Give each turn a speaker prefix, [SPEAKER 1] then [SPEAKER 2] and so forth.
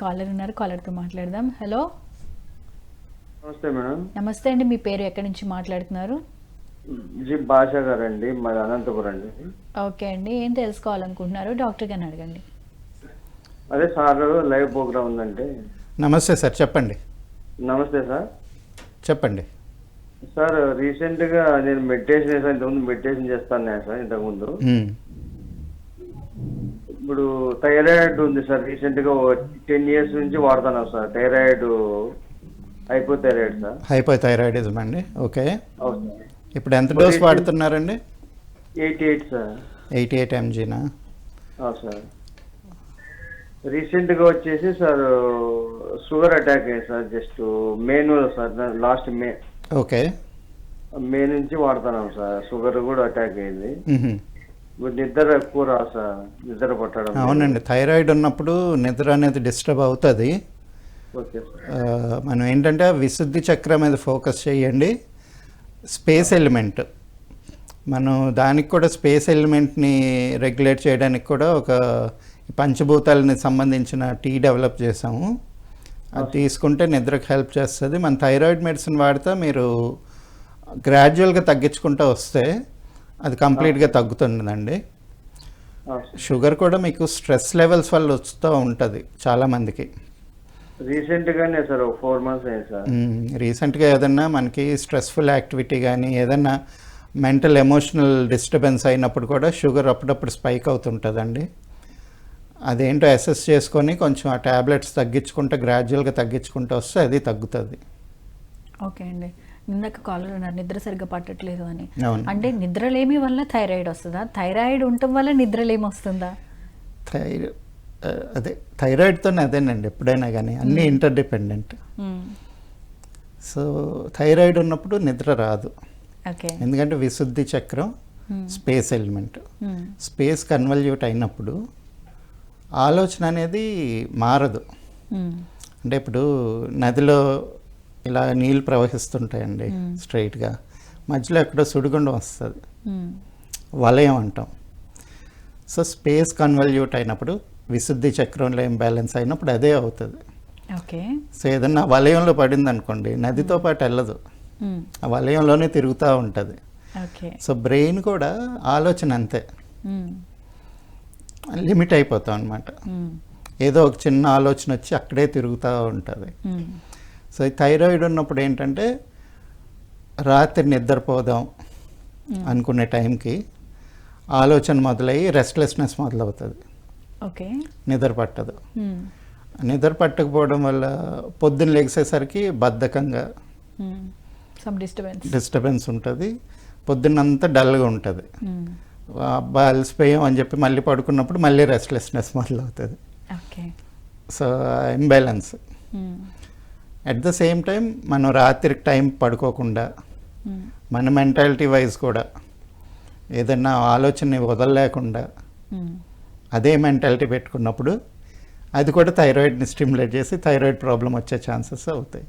[SPEAKER 1] Caller ఉన్నారు కాలర్తో మాట్లాడదాం. Hello.
[SPEAKER 2] నమస్తే మేడం.
[SPEAKER 1] నమస్తే అండి మీ పేరు ఎక్కడి నుంచి మాట్లాడుతున్నారు?
[SPEAKER 2] జీ భాష గారండి మాది అనంతపురం అండి.
[SPEAKER 1] ఓకే అండి ఏం తెలుసుకోవాలనుకుంటున్నారు? డాక్టర్ గారిని అడగండి.
[SPEAKER 2] అదే సార్ లైవ్ ప్రోగ్రామ్ ఉందంటే.
[SPEAKER 3] నమస్తే సార్ చెప్పండి.
[SPEAKER 2] నమస్తే సార్.
[SPEAKER 3] చెప్పండి.
[SPEAKER 2] సార్ రీసెంట్గా నేను మెడిటేషన్ చేశాను ఇంతకుముందు మెడిటేషన్ చేస్తాను సార్ ఇంతకుముందు. ఇప్పుడు థైరాయిడ్ ఉంది సార్ రీసెంట్గా టెన్ ఇయర్స్ నుంచి వాడుతున్నాను sir. Thyroid hypothyroid sir.
[SPEAKER 3] Hypothyroidism అండి ఓకే. ఇప్పుడు ఎంత dose వాడుతున్నారండి?
[SPEAKER 2] Eighty eight sir.
[SPEAKER 3] Eighty eight ఎంజీనా?
[SPEAKER 2] Sir. రీసెంట్గా వచ్చేసి సార్ షుగర్ అటాక్ అయ్యింది sir just May sir last May
[SPEAKER 3] okay.
[SPEAKER 2] May నుంచి వాడుతున్నాం సార్ షుగర్ కూడా అటాక్ అయింది. నిద్ర ఎక్కువ రా సార్ నిద్ర పట్టడం.
[SPEAKER 3] అవునండి. థైరాయిడ్ ఉన్నప్పుడు నిద్ర అనేది డిస్టర్బ్ అవుతుంది. మనం ఏంటంటే విశుద్ధి చక్రం మీద ఫోకస్ చేయండి. Space element. మనం దానికి కూడా స్పేస్ ఎలిమెంట్ని రెగ్యులేట్ చేయడానికి కూడా ఒక పంచభూతాలని సంబంధించిన టీ డెవలప్ చేసాము. అది తీసుకుంటే నిద్రకు హెల్ప్ చేస్తుంది. మన థైరాయిడ్ మెడిసిన్ వాడితే మీరు గ్రాడ్యువల్గా తగ్గించుకుంటూ వస్తే అది కంప్లీట్గా తగ్గుతుందండి.
[SPEAKER 2] సార్.
[SPEAKER 3] షుగర్ కూడా మీకు స్ట్రెస్ లెవెల్స్ వల్ల వస్తూ ఉంటుంది చాలామందికి
[SPEAKER 2] రీసెంట్ గానే సార్ ఒక ఫోర్ మంత్స్ సార్.
[SPEAKER 3] రీసెంట్గా ఏదన్నా మనకి స్ట్రెస్ఫుల్ యాక్టివిటీ కానీ ఏదన్నా మెంటల్ ఎమోషనల్ డిస్టర్బెన్స్ అయినప్పుడు కూడా షుగర్ అప్పుడప్పుడు స్పైక్ అవుతుంటుందండి. అదేంటో అసెస్ చేసుకొని కొంచెం ఆ ట్యాబ్లెట్స్ తగ్గించుకుంటే గ్రాడ్యువల్గా తగ్గించుకుంటూ వస్తే అది తగ్గుతుంది.
[SPEAKER 1] ఓకే అండి. ఇందాక కాలర్ ఉన్నారు నిద్ర సరిగ్గా పట్టట్లేదు అని. అంటే నిద్రలేమి వల్ల థైరాయిడ్ వస్తుందా థైరాయిడ్ ఉండటం వల్ల నిద్రలేమి వస్తుందా
[SPEAKER 3] థైర ఆ, అదే థైరాయిడ్తోనే అదేనండి ఎప్పుడైనా కానీ అన్నీ ఇంటర్డిపెండెంట్. సో థైరాయిడ్ ఉన్నప్పుడు నిద్ర రాదు ఎందుకంటే విశుద్ధి చక్రం. Space element. స్పేస్ కన్వల్యూట్ అయినప్పుడు ఆలోచన అనేది మారదు. అంటే ఇప్పుడు నదిలో ఇలా నీళ్ళు ప్రవహిస్తుంటాయండి. స్ట్రైట్గా మధ్యలో ఎక్కడో సుడిగుండం వస్తుంది. వలయం అంటాం సో స్పేస్ కన్వల్యూట్ అయినప్పుడు విశుద్ధి చక్రంలో ఇంబ్యాలెన్స్ అయినప్పుడు అదే అవుతుంది
[SPEAKER 1] ఓకే
[SPEAKER 3] సో ఏదన్నా వలయంలో పడింది అనుకోండి నదితో పాటు వెళ్ళదు. ఆ వలయంలోనే తిరుగుతూ ఉంటుంది
[SPEAKER 1] ఓకే
[SPEAKER 3] సో బ్రెయిన్ కూడా ఆలోచన అంతే. లిమిట్ అయిపోతాం అనమాట. ఏదో ఒక చిన్న ఆలోచన వచ్చి అక్కడే తిరుగుతూ ఉంటుంది. సో ఈ థైరాయిడ్ ఉన్నప్పుడు ఏంటంటే రాత్రి నిద్రపోదాం అనుకునే టైంకి ఆలోచన మొదలయ్యి రెస్ట్లెస్నెస్ మొదలవుతుంది.
[SPEAKER 1] ఓకే.
[SPEAKER 3] నిద్ర పట్టదు.
[SPEAKER 1] మ్మ్.
[SPEAKER 3] నిద్ర పట్టకపోవడం వల్ల పొద్దున్న లెగిసేసరికి బద్ధకంగా
[SPEAKER 1] డిస్టర్బెన్స్
[SPEAKER 3] డిస్టర్బెన్స్ ఉంటుంది. పొద్దున్నంతా డల్గా ఉంటుంది.
[SPEAKER 1] మ్మ్.
[SPEAKER 3] అబ్బా అలసిపోయాం అని చెప్పి మళ్ళీ పడుకున్నప్పుడు మళ్ళీ రెస్ట్లెస్నెస్ మొదలవుతుంది.
[SPEAKER 1] Okay.
[SPEAKER 3] So imbalance. At the same time మనం రాత్రికి టైం పడుకోకుండా
[SPEAKER 1] మ్మ్.
[SPEAKER 3] మన మెంటాలిటీ వైజ్ కూడా ఏదన్నా ఆలోచనని వదలలేకుండా
[SPEAKER 1] మ్మ్.
[SPEAKER 3] అదే మెంటాలిటీ పెట్టుకున్నప్పుడు అది కూడా థైరాయిడ్ని స్టిమ్యులేట్ చేసి థైరాయిడ్ ప్రాబ్లం వచ్చే ఛాన్సెస్ అవుతాయి